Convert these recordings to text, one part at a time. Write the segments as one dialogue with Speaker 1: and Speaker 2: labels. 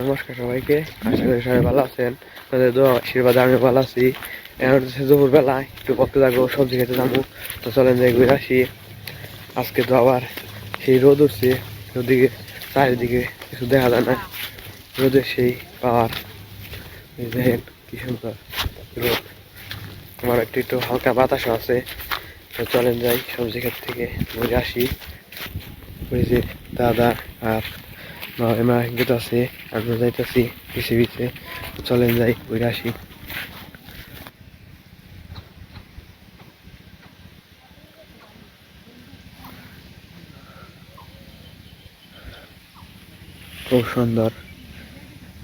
Speaker 1: নমস্কার সবাইকে। আশা করি সবাই ভালো আছেন। তাদের দোয়া, আশীর্বাদে আমি ভালো আছি। এখন হচ্ছে দুপুর বেলা একটু পড়তে যাব সবজি খেতে যাব। তো চলেন যাই ঘুরে আসি। আজকে তো আবার সেই রোদ উঠছে। ওদিকে, চারিদিকে কিছু দেখা যায় না। রোদের সেই পাওয়ার দেখেন কি সুন্দর রোদ। আমার একটু একটু হালকা বাতাসও আছে। তো চলেন যাই সবজি ক্ষেত থেকে, ঘুরে আসি। ওই যে দাদা আর মা গেট আছে আমরা যাইতেছি পিছিয়ে পিছিয়ে চলেন যাই ঘুরে আসি খুব সুন্দর।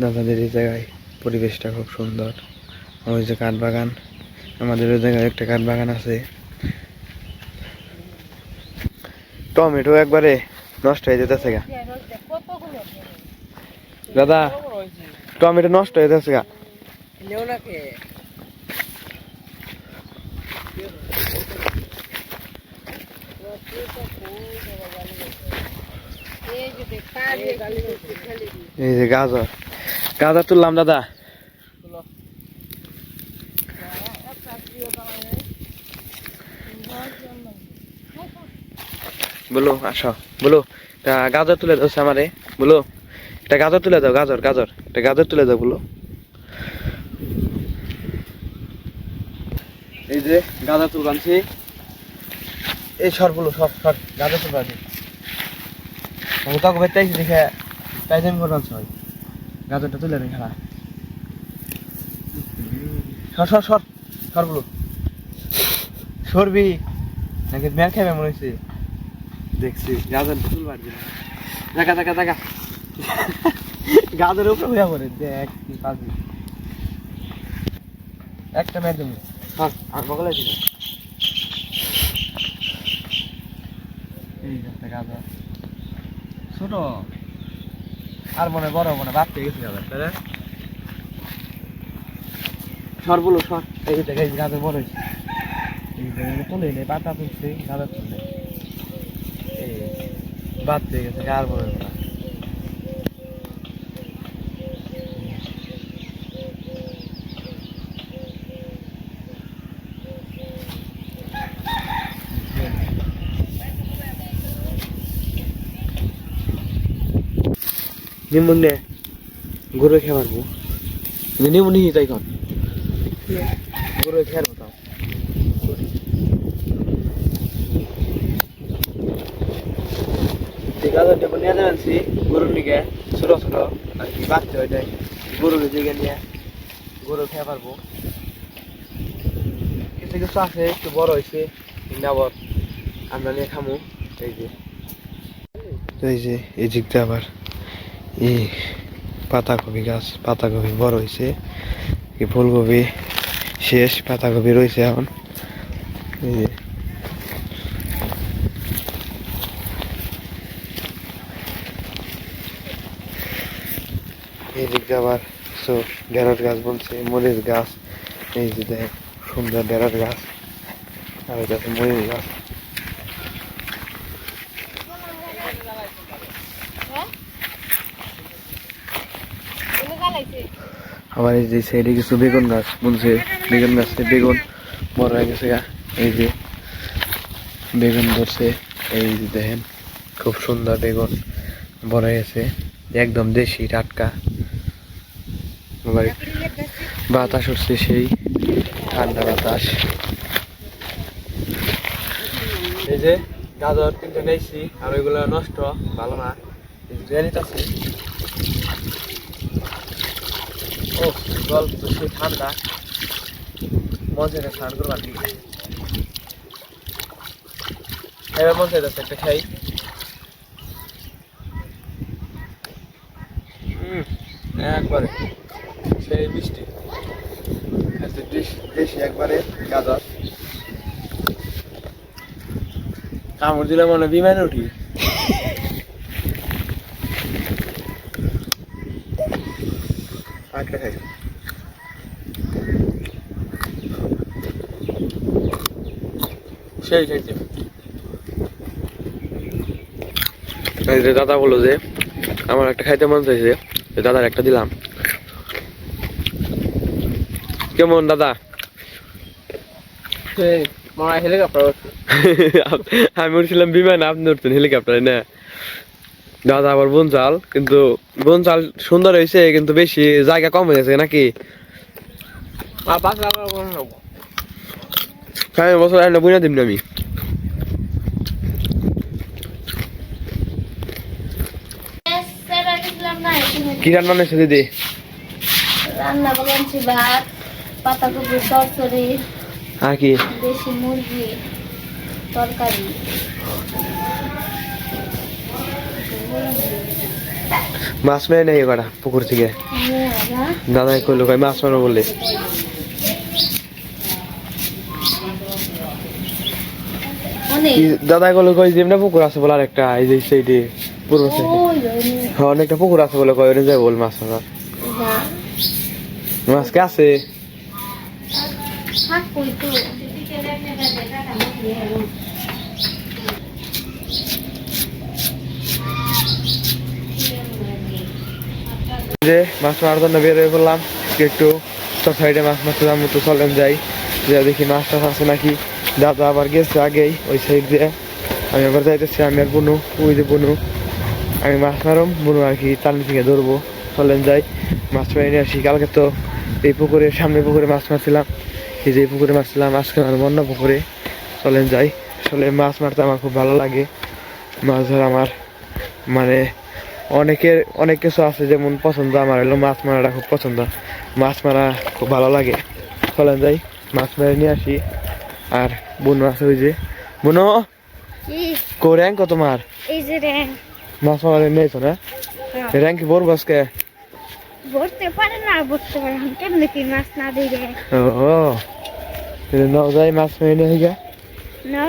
Speaker 1: দাদাদের এই জায়গায় পরিবেশটা খুব সুন্দর। ওই যে কাঠ বাগান, আমাদের ওই জায়গায় একটা কাঠ বাগান আছে। টমেটো একবারে নষ্ট হয়ে যেতেছে গা। দাদা টমেটো নষ্ট হয়ে যাচ্ছে গা। এই যে গাজর। গাজর তুললাম দাদা। বলো আসো। বলো গাজর তুলে দাও আমারে। বলো। একটা গাজর তুলে দাও, গাজর গাজর। একটা গাজর তুলে দাও, বলো। এই যে গাজর তুল আনছি। এই সর বলো, সর সর, গাজর তুল আনছি। আমি তোকে বেতাইছি দেখে, তাই আমি করলাম সবাই গাজরটা তুলে নি খেলা। সর সর সর বলো। সরবি, নাকি ম্যার খাবে মনে হচ্ছে দেখছি, গাজর তুলবার জন্য। দেখা দেখা দেখা। গাজরের উপরে হইয়া পড়ে দেখ কি পাবি। একটা তুমি হ্যাঁ। আর বগলে ছিল ছোট। আর মনে বড় মনে পেয়ে গেছে তাই না? সর বলো সর। এই যে দেখ এই বড় হয়েছে। তুলে নেই পাতা তুলছে গাজর তুলছে এই বাদ পেয়ে গেছে আর বড় হবে না নিমুন্নে গরু খেয়ে পারব নিমুনি তাই কন গরু খেয়ে পারব ঠিক আছে টেবল নিয়ে যাচ্ছি গরুর দিকে ছোট ছোট আর কি বাচ্চা যায় গরুর দিকে নিয়ে গরু খেয়ে পারব কিছু কিছু আছে একটু বড় হয়েছে আবার আমরা নিয়ে খামু এই যে। এই যে এই দিকটা আবার। এই পাতাকপি গাছ, পাতাকপি বড় হয়েছে এই ফুলকপি শেষ, পাতাকপি রয়েছে এখন। এই যে। এই দিকটা আবার গাছ বলছে, মরিচ গাছ। এই যে সুন্দর ঢেঁড়স গাছ। আর এটা মরিচ গাছ। আবার এই যে সাইডে কিছু বেগুন গাছ বলছে বেগুন গাছে বেগুন বড় হয়ে গেছে। এই যে বেগুন ধরছে। এই যে দেখেন, খুব সুন্দর বেগুন বড় গেছে। একদম দেশি টাটকা। বাতাস উঠছে সেই ঠান্ডা বাতাস। এই যে গাজর কিন্তু নিয়েছি আর ওইগুলো নষ্ট, ভালো না। রিয়ালিট আছে ও জল বেশি ঠান্ডা। চাইতে স্নান করবার দিকে এবার মন চাইতেছে একটা খাই। একবারে। সেই দেশি একবারে গাজর। কামড় দিলে মনে বিমানে উঠি আটটা খাই সেই খাইছে দাদা বলল যে আমার একটা খাইতে মন চাইছে দাদার একটা দিলাম। কেমন দাদা? আমি উঠছিলাম বিমান আপনি উঠছেন হেলিকপ্টারে না। দাদা আবার বনচাল কিন্তু বনচাল সুন্দর হয়েছে কিন্তু বেশি জায়গা কম হয়ে গেছে নাকি
Speaker 2: আর পাঁচ লাখ করে নেব
Speaker 1: হ্যাঁ বছর একটা বুঝা দিন আমি কি রান্না নিয়েছে দিদি
Speaker 3: রান্না করেছি ভাত পাতাকপির তরকারি
Speaker 1: আর কি
Speaker 3: দেশি মুরগি তরকারি
Speaker 1: মাছ মেরে নেই কটা পুকুর থেকে দাদা কইলো কই মাছ মারো বলে
Speaker 3: অনেক
Speaker 1: কি দাদা কইলো কই যেমন পুকুর আছে বলে আরেকটা এই যে সাইডে পূর্ব সাইডে হ্যাঁ অনেকটা পুকুর আছে বলে কই ওরে যাই বল মাছ
Speaker 3: না।
Speaker 1: মাছ কে আছে? যে মাছ মারার জন্য বের হয়ে পড়লাম। একটু সাইডে মাছ মারতে যাব তো চলেন যাই। যে দেখি মাছ টাছ আছে নাকি। দাদা আবার গেছে আগেই, ওই সাইড দিয়ে। আমি আবার যাইতেছি, আমি আর বুনু, ওই যে বুনু। আমি মাছ মারম, বুনু আর কি টানি থেকে ধরবো। চলেন যাই, মাছ মেরে নিয়ে আসি। কালকে তো এই পুকুরে, সামনে পুকুরে মাছ মারছিলাম। এই যে পুকুরে মারছিলাম, আজকে আমার অন্য পুকুরে। চলেন যাই। আসলে মাছ মারতে আমার খুব ভালো লাগে। মাছ ধরা আমার মানে অনেকের, অনেক কিছু আছে যেমন পছন্দ, আমার হলো মাছ মারাটা খুব পছন্দ। মাছ মারা খুব ভালো লাগে। চলেন যাই, মাছ মেরে নিয়ে আসি। আর বুনো আছে ওই যে। বুনো?
Speaker 3: কি
Speaker 1: র্যাঙ্ক কত তোমার
Speaker 3: এই যে রে
Speaker 1: মাছ মারা নিয়েছো না? র্যাঙ্ক কি বলব আজকে?
Speaker 3: ভরতে পারে না ভরতে পারে কেমনে কি মাছ না দিই রে?
Speaker 1: ও তাহলে নাও যাই মাছ মেরে নিয়ে গা
Speaker 3: না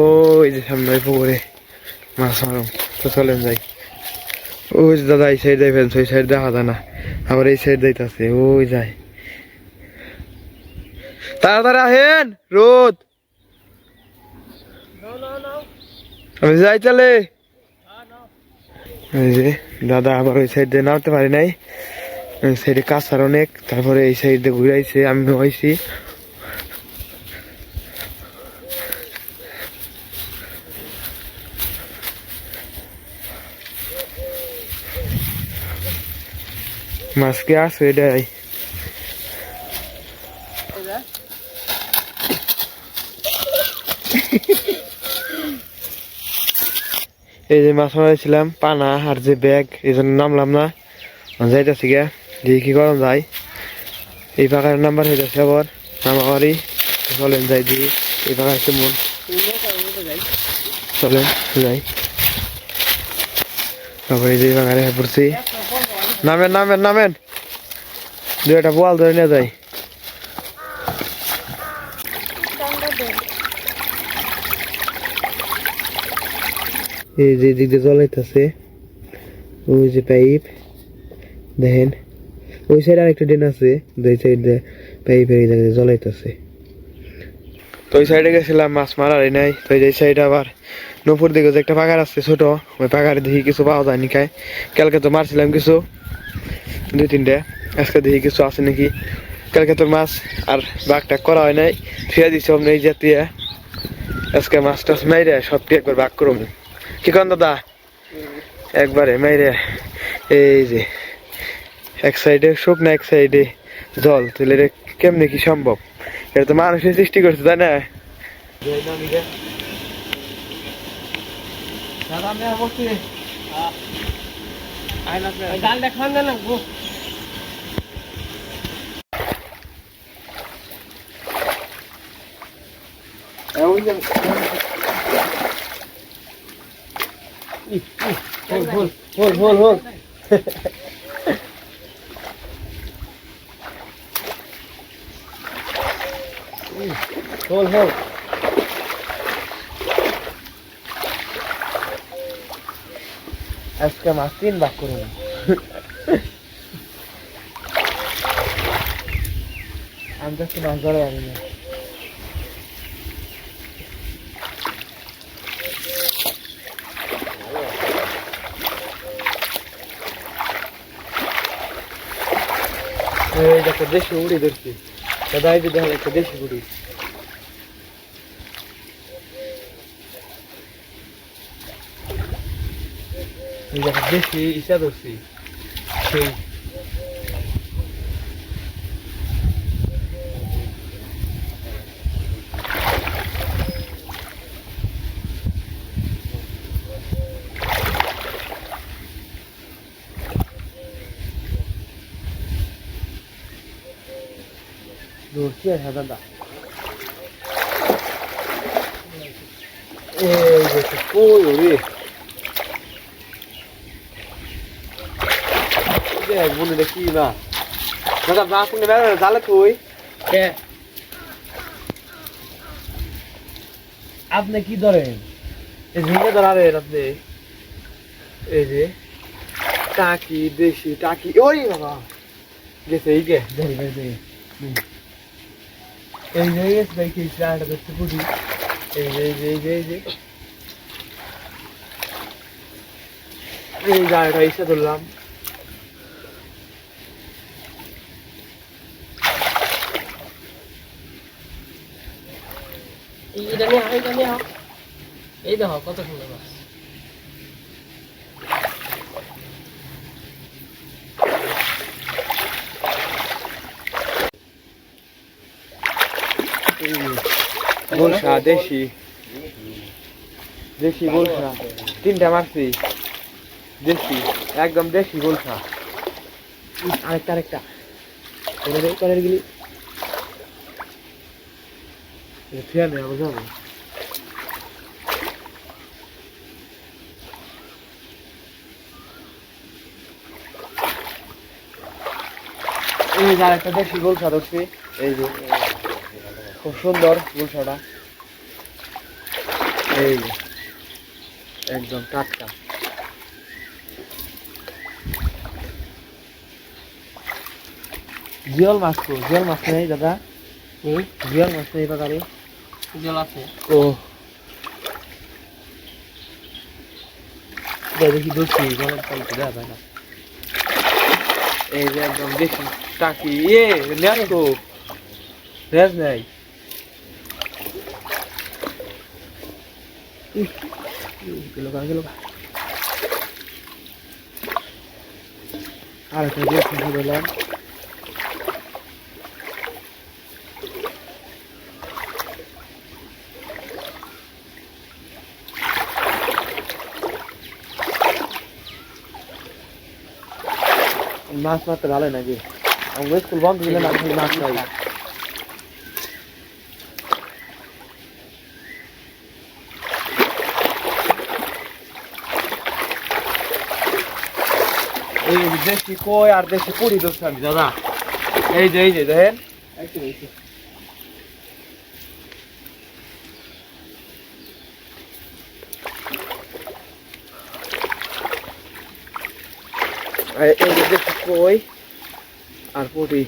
Speaker 1: ওই যে সামনে পুকুরে মাছ মারো। তো চলেন যাই। ওই যে দাদা এই সাইড যাইবেন ওই সাইড দেখা যায় না। আবার এই সাইড যাইতাছে। ওই যায়। তাড়াতাড়ি আহেন, রোদ। আমি যাই যে, দাদা আবার ওই সাইড দিয়ে নামতে পারি নাই। সাইডে কাঁচার অনেক, তারপরে এই সাইড দিয়ে ঘুরাইছে আমি হয়েছি মাছ কি আছে এটাই? এই যে মাছ মারাইছিলাম পানা আর যে ব্যাগ এই জন্য নামলাম না। যাইতেছি গে দিয়ে কি করা যায়। এই পাকার নাম্বার হয়ে যাচ্ছে আবার নামাবারই চলেন যাই দিয়ে এই পাকার কেমন চলেন, যাই। তারপরে এই যে পাকারে পড়ছি। নামেন নামেন নামেন। দু একটা বোয়াল ধরে নিয়ে যাই এই যে দিক জ্বলাইতেছে, ওই যে পাইপ, দেখেন। ওই সাইডে আরেকটা ড্রেন আছে দুই সাইড দিয়ে পাইপ এই জায়গায় জ্বলাইতেছে। তো ওই সাইডে গেছিলাম, মাছ মারার নাই, তো এই সাইডে আবার নপুর দিকে যে একটা পাকার আছে ছোট, ওই পাকারে দেখি কিছু পাওয়া যায় নি খায়। কালকে তো মারছিলাম কিছু, দুই তিনটে। আজকে দেখি কিছু আছে নাকি। কালকে তোর মাছ আর বাঘটা করা হয় নাই, ফিরে দিছি অমনি এই জাতীয়। আজকে মাছ টাছ মাইরে সবটি একবার বাঘ করব কি কন দাদা? একবারে মাইরে, এই যে, এক সাইডে শুকনা, এক সাইডে জল, তাহলে কেমনে কি সম্ভব? এটা তো মানুষের সৃষ্টি করছে, তাই না?
Speaker 2: দেখান না গো
Speaker 1: হোল হোল হোল হোল হোল হোল আজকে মাছ তিন ভাগ করব আমি তো একটু মাছ ধরে জানি না দেখো দেশি উড়ি ধরছি দাদা এই যে দেখেন একটা দেশি উড়ি এই দেখো দেশি ইসা ধরছি সেই ধরছি হ্যাঁ দাদা। এই দেখো কই ওরে দেখ বলে দেখি না। দাদা মাছ নিয়ে বেরো জালে তুই
Speaker 2: কে?
Speaker 1: আপনি কি ধরেন? এই ঝিঙ্গে ধরারেন আপনি। এই যে টাকি দেশি টাকি। ওই বাবা। গেছে এই গে। গেছে এই যে দেখি চাটা দেখতে পুটি এই যে এই যে এই যে এই যে। এই জায়গাটা এসে ধরলাম।
Speaker 2: এই দেখো, কত সুন্দর মাছ।
Speaker 1: গোলসা, দেশি। দেশি গোলসা। তিনটা মারছি। দেশি, একদম দেশি গোলসা। আরেকটা আরেকটা। করে করে গেলি। এই যে আরেকটা দেশি গোলসা ধরছি। এই যে খুব সুন্দর গুলশাটা এই একদম টাটকা। জিয়ল মাছ তো জিয়ল মাছ নেই দাদা।
Speaker 2: হুম
Speaker 1: জিয়ল মাছ নেই বাজারে।
Speaker 2: জল আছে।
Speaker 1: ও। দেখি দোষী গরম পাইতে দেওয়া যায় না। এই যে একদম দেখি টাকি এ নেন তো। রেজ নেই। গেল গা গেল আর একটা দেখি দিলাম মাছ মারতে ভালো নাকি আমাদের স্কুল বন্ধ দিলে না খালি মাছ নাই যে দেশি কই আর দেশি পুরি দোষ আমি, দাদা। এই যে এই যে, দেখেন। এই যে দেশি কই আর পুরি।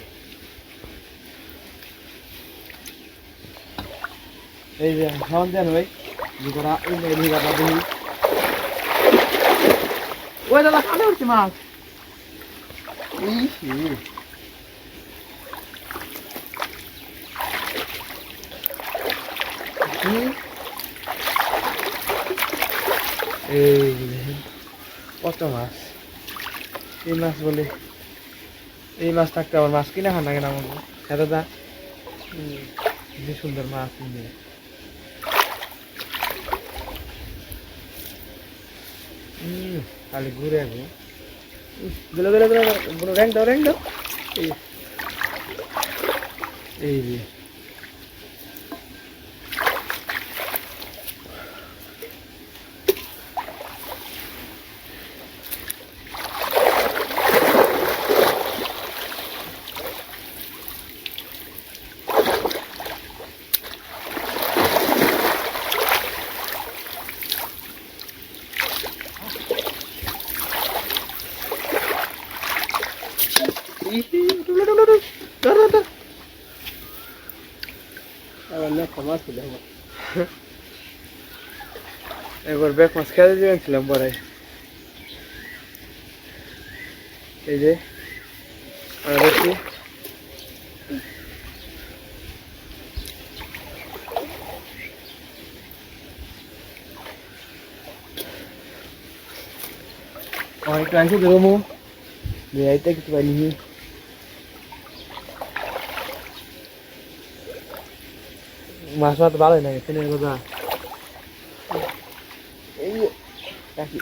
Speaker 1: এই যে দেন ওই দুটা ওই দিই ওই দাদা কানে উঠছে মাছ। এই কত মাছ এই মাছ বলে এই মাছ থাকতে আবার মাছ কিনে খান না কেন আমার হুম, কি সুন্দর মাছ কিনে খালি ঘুরে আসব গেলো গেলো গেলো র্যাঙ্ক দাও র্যাঙ্ক দাও। এই এই খেতে দিয়েছিলাম পরে। এই যে, আর দেখি। অনেকটা আছে ধরো বেড়াইতে কিছু পারিনি মাছ মাছ ভালো না ছেলের কথা।
Speaker 2: রাখি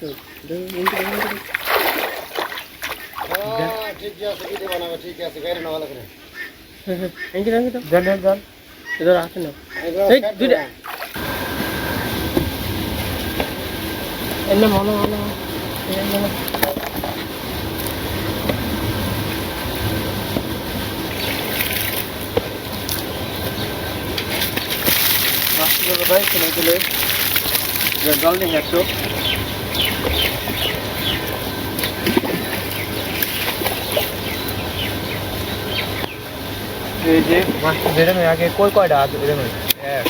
Speaker 2: তো
Speaker 1: জান জান জান
Speaker 2: এদের আছে না এই দুইটা এনে ভালো ভালো এনে ভালো
Speaker 1: মাছগুলো কোথায় চলে গেলে জল নেই একটু এই যে নেই আগে কই কয়টা আছে? নেই এক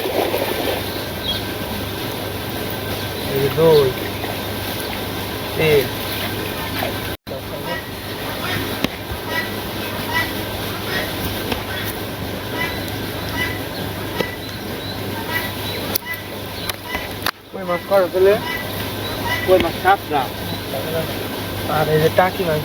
Speaker 1: দুই, তিন কই মাছ করা তাহলে কই মাছ সাতটা আর এই যে টাকি মাছ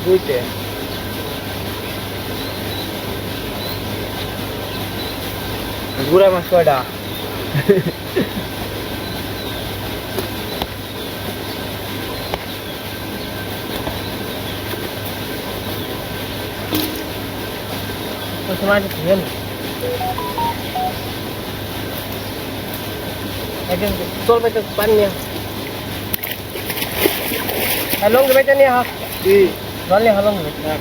Speaker 2: তোর বেটা পানি নিয়ে হ্যালো বেটা নিয়ে হা
Speaker 1: কি?
Speaker 2: জল নিয়ে হলো বেটা।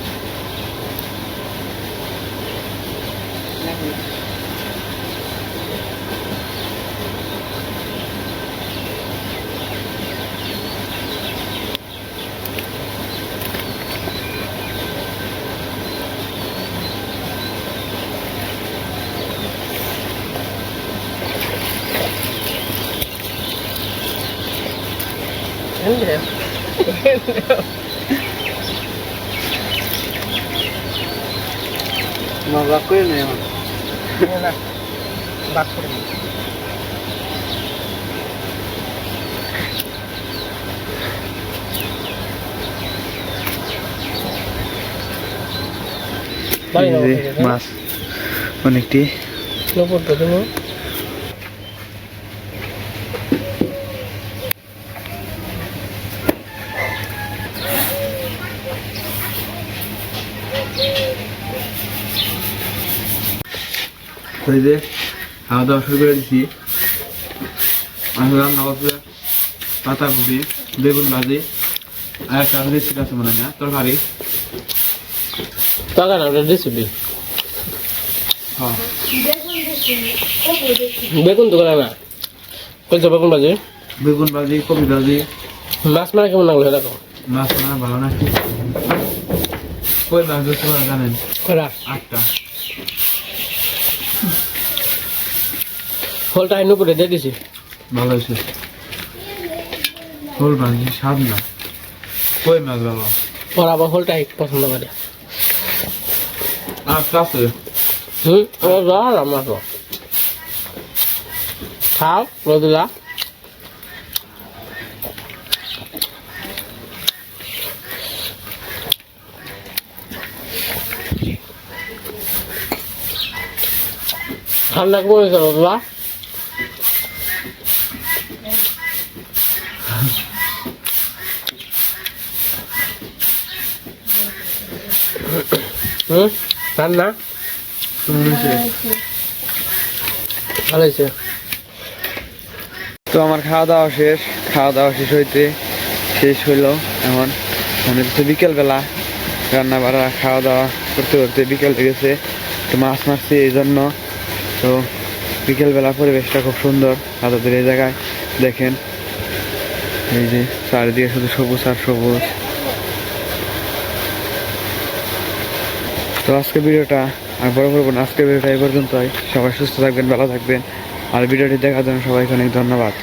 Speaker 2: Hello. Hello.
Speaker 1: মজা করে নেই আমার
Speaker 2: না বাক করে নি। বাড়ি নাও, ঠিক আছে?
Speaker 1: মাছ অনেকটি
Speaker 2: নপুর তো
Speaker 1: ওই যে খাওয়া দাওয়া শুরু করে দিছি। মাছ রান্না করছে পাতাকপি বেগুন ভাজি আর একটা রেসিপি আছে মনে হয় তরকারি।
Speaker 2: না ওটা রেসিপি?
Speaker 1: হ্যাঁ।
Speaker 2: বেগুন তো করে না। কইছো বেগুন বাজে
Speaker 1: বেগুন ভাজি কপি ভাজি।
Speaker 2: মাছ মারা কেমন লাগল দেখো?
Speaker 1: মাছ না ভালো না। কই মাছ ধরতে জানেন? আটটা।
Speaker 2: ফলটা আইন করে দিয়ে দিছি।
Speaker 1: ভালো হয়েছে। ফুল ভাজি স্বাদ না। কই মাছ ভালো
Speaker 2: ওরা আবার ফলটাই পছন্দ করে।
Speaker 1: আটটা আছে
Speaker 2: হুম আর আমার খাও রোদুলা। ঠান্ডা কমেছে রোদুলা।
Speaker 1: তো আমার খাওয়া দাওয়া শেষ। খাওয়া দাওয়া শেষ হইতে শেষ হইল এখন। মনে হচ্ছে বিকেলবেলা। রান্না বাড়া খাওয়া দাওয়া করতে করতে বিকেল হয়ে গেছে। তো মাছ মারছি এই জন্য। তো বিকেলবেলা পরিবেশটা খুব সুন্দর। আপনাদের এই জায়গায় দেখেন। এই যে চারিদিকে শুধু সবুজ আর সবুজ। তো আজকে ভিডিওটা আর বড় করব আজকে ভিডিওটা এই পর্যন্তই। সবাই সুস্থ থাকবেন, ভালো থাকবেন। আর ভিডিওটি দেখার জন্য সবাইকে অনেক ধন্যবাদ।